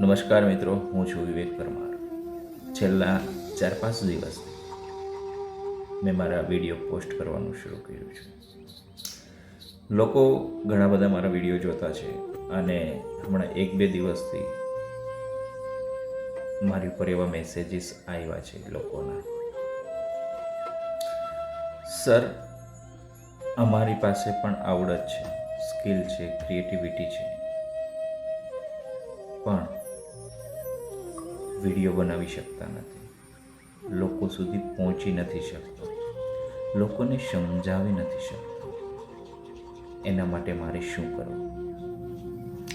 નમસ્કાર મિત્રો, હું છું વિવેક પરમાર. છેલ્લા ચાર પાંચ દિવસથી મેં મારા વીડિયો પોસ્ટ કરવાનું શરૂ કર્યું છે. લોકો ઘણા બધા મારા વીડિયો જોતા છે અને હમણાં એક બે દિવસથી મારી ઉપર એવા મેસેજીસ આવ્યા છે લોકોના. સર અમારી પાસે પણ આવડત છે સ્કિલ છે ક્રિએટિવિટી છે. પણ વીડિયો બનાવી શકતા નથી. લોકો સુધી પહોંચી નથી શકતો. લોકોને સમજાવી નથી શકતો. એના માટે મારે શું કરવું?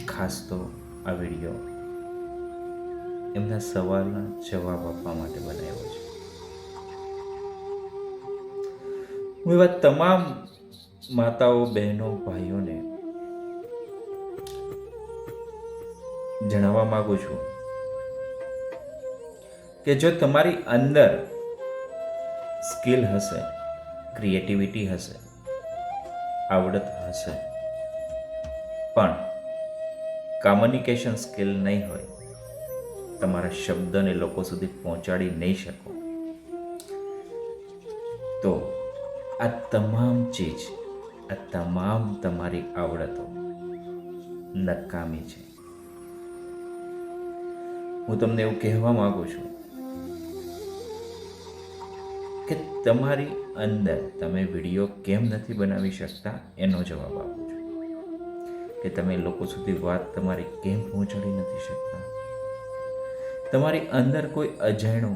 ખાસ તો આ વીડિયો એમના સવાલના જવાબ આપવા માટે બનાવ્યો છે. હું એવા તમામ માતાઓ, બહેનો, ભાઈઓને જણાવવા માગું છું કે જો તમારી અંદર સ્કિલ હશે, ક્રિએટિવિટી હશે, આવડત હશે, પણ કોમ્યુનિકેશન સ્કિલ નહીં હોય, તમારા શબ્દને લોકો સુધી પહોંચાડી નહીં શકો, તો આ તમામ ચીજ, આ તમામ તમારી આવડતો નકામી છે. હું તમને એવું કહેવા માગું છું કે તમારી અંદર તમે વીડિયો કેમ નથી બનાવી શકતા એનો જવાબ આપું છું. કે તમે લોકો સુધી વાત તમારી કેમ પહોંચાડી નથી શકતા? તમારી અંદર કોઈ અજાણ્યો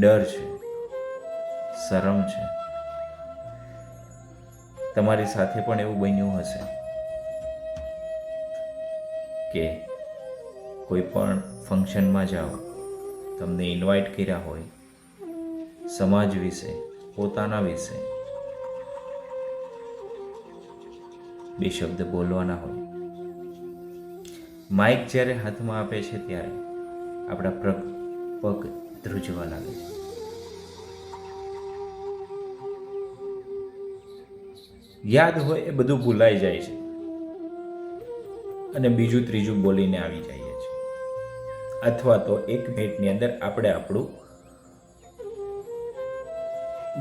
ડર છે? શરમ છે? તમારી સાથે પણ એવું બન્યું હશે? કે કોઈ પણ ફંક્શનમાં જાઓ, તમને ઇન્વાઇટ કર્યા હોય સમાજ વિશે, પોતાના વિશે. બે શબ્દ બોલવાના હોય. માઇક જ્યારે હાથમાં આપે છે ત્યારે આપણા પ્રગ પગ ધ્રુજવા લાગે છે. યાદ હોય એ બધું ભૂલાઈ જાય છે. અને બીજું ત્રીજું બોલીને આવી જઈએ છીએ. અથવા તો એક મિનિટની અંદર આપણે આપણું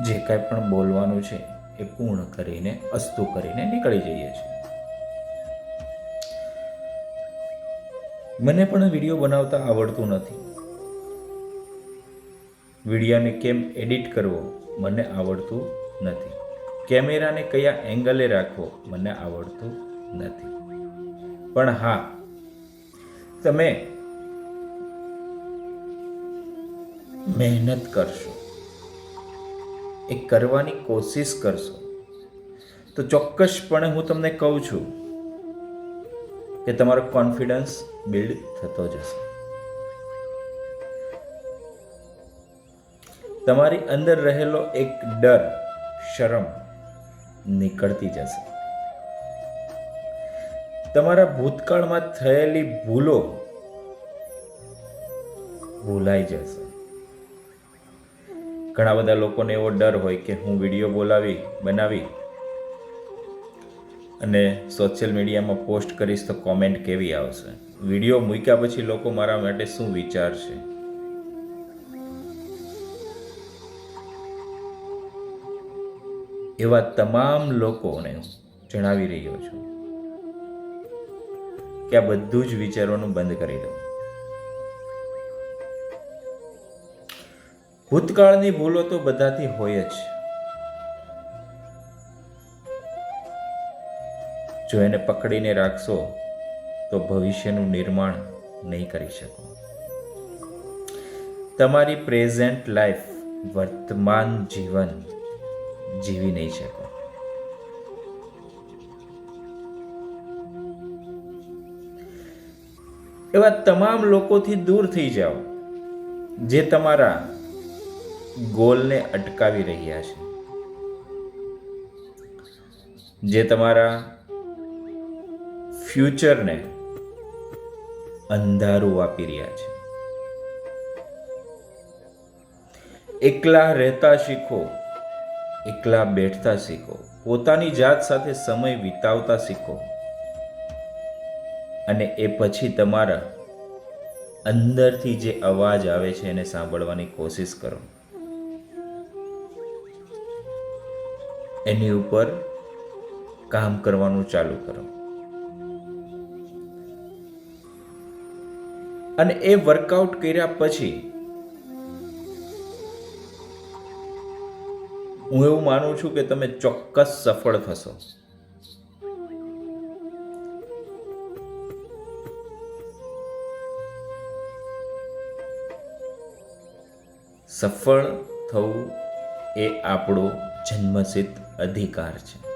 જે કાંઈ પણ બોલવાનું છે એ પૂર્ણ કરીને, અસ્તુ કરીને નીકળી જઈએ છીએ. મને પણ વીડિયો બનાવતા આવડતું નથી. વિડીયોને કેમ એડિટ કરવો મને આવડતું નથી. કેમેરાને કયા એંગલે રાખવો મને આવડતું નથી. પણ હા, તમે મહેનત કરશો. એ કરવાની કોશિશ કરશો. તો ચોક્કસપણે હું તમને કહું છું કે તમારો કોન્ફિડન્સ બિલ્ડ થતો જશે. તમારી અંદર રહેલો એક ડર, શરમ નીકળતી જશે. તમારા ભૂતકાળમાં થયેલી ભૂલો ભૂલાઈ જશે. ઘણા બધા લોકોને એવો ડર હોય કે હું વીડિયો બોલાવી, બનાવી અને સોશિયલ મીડિયામાં પોસ્ટ કરીશ તો કોમેન્ટ કેવી આવશે? વીડિયો મૂક્યા પછી લોકો મારા માટે શું વિચારશે એવા તમામ લોકોને જણાવી રહ્યો છું કે આ બધું જ વિચારવાનું બંધ કરી દો ભૂતકાળની ભૂલો તો બધાથી હોય જ. જો એને પકડીને રાખશો, તો ભવિષ્યનું નિર્માણ નહીં કરી શકો. તમારી પ્રેઝન્ટ લાઈફ વર્તમાન જીવન જીવી નહીં શકો. એવા તમામ લોકોથી દૂર થઈ જાઓ, જે તમારા ગોલને અટકાવી રહ્યા છે. જે તમારા ફ્યુચરને અંધારું આપી રહ્યા છે. એકલા રહેતા શીખો, એકલા બેઠતા શીખો, પોતાની જાત સાથે સમય વિતાવતા શીખો અને એ પછી તમારા અંદરથી જે અવાજ આવે છે એને સાંભળવાની કોશિશ કરો. એની ઉપર કામ કરવાનું ચાલુ કરો. અને એ વર્કઆઉટ કર્યા પછી હું એવું માનું છું કે તમે ચોક્કસ સફળ થશો. સફળ થવું એ આપણો જન્મસિદ્ધ અધિકાર છે.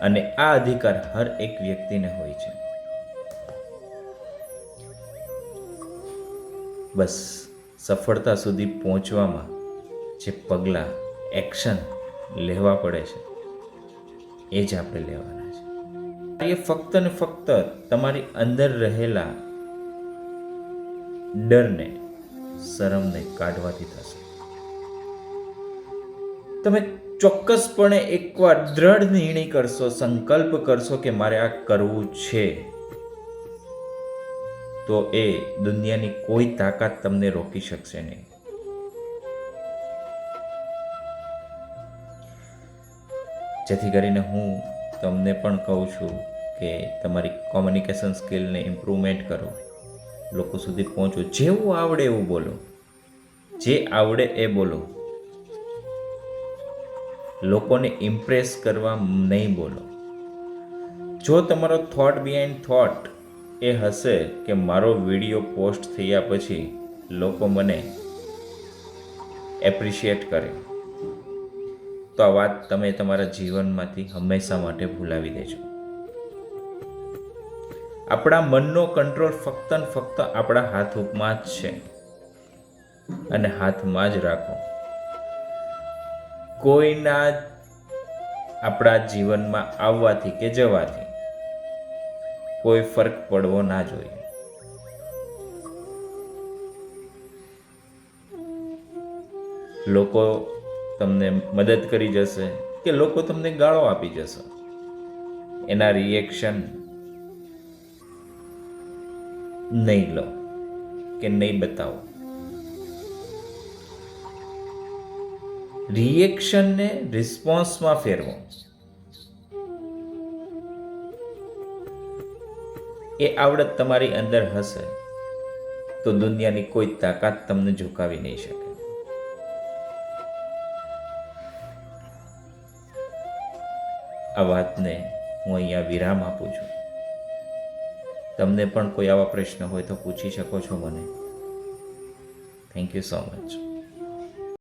અને આ અધિકાર હર એક વ્યક્તિને હોય છે. બસ, સફળતા સુધી પહોંચવામાં જે પગલાં, એક્શન લેવા પડે છે, એ જ આપણે લેવાના છે. એ ફક્ત ને ફક્ત તમારી અંદર રહેલા ડરને, શરમને કાઢવાથી થશે. તમે ચોક્કસપણે એકવાર દ્રઢ નિર્ણય કરશો, સંકલ્પ કરશો કે મારે આ કરવું છે. તો એ દુનિયાની કોઈ તાકાત તમને રોકી શકશે નહીં. જેથી કરીને હું તમને પણ કહું છું કે તમારી કોમ્યુનિકેશન સ્કિલને ઇમ્પ્રુવમેન્ટ કરો. લોકો સુધી પહોંચો. જેવું આવડે એવું બોલો. જે આવડે એ બોલો. લોકોને ઇમ્પ્રેસ કરવા નહીં બોલો. જો તમારો થોટ બિહાઇન્ડ થોટ એ હશે કે મારો વીડિયો પોસ્ટ થયા પછી લોકો મને એપ્રિશિએટ કરે. તો આ વાત તમે તમારા જીવનમાંથી હંમેશા માટે ભૂલાવી દેજો. આપણા મનનો કંટ્રોલ ફક્ત ને ફક્ત આપણા હાથ ઉપમાં જ છે. અને હાથમાં જ રાખો. કોઈના આપણા જીવનમાં આવવાથી કે જવાથી કોઈ ફરક પડવો ના જોઈએ. લોકો તમને મદદ કરી જશે કે લોકો તમને ગાળો આપી જશે. એના રિએક્શન નહીં લો કે નહીં બતાવો. રિએક્શનને રિસ્પોન્સમાં ફેરવો. એ આવડત તમારી અંદર હશે, તો દુનિયાની કોઈ તાકાત તમને ઝુકાવી નહીં શકે. આ વાતને હું અહીંયા વિરામ આપું છું. તમને પણ કોઈ આવા પ્રશ્ન હોય તો પૂછી શકો છો મને. Thank you so much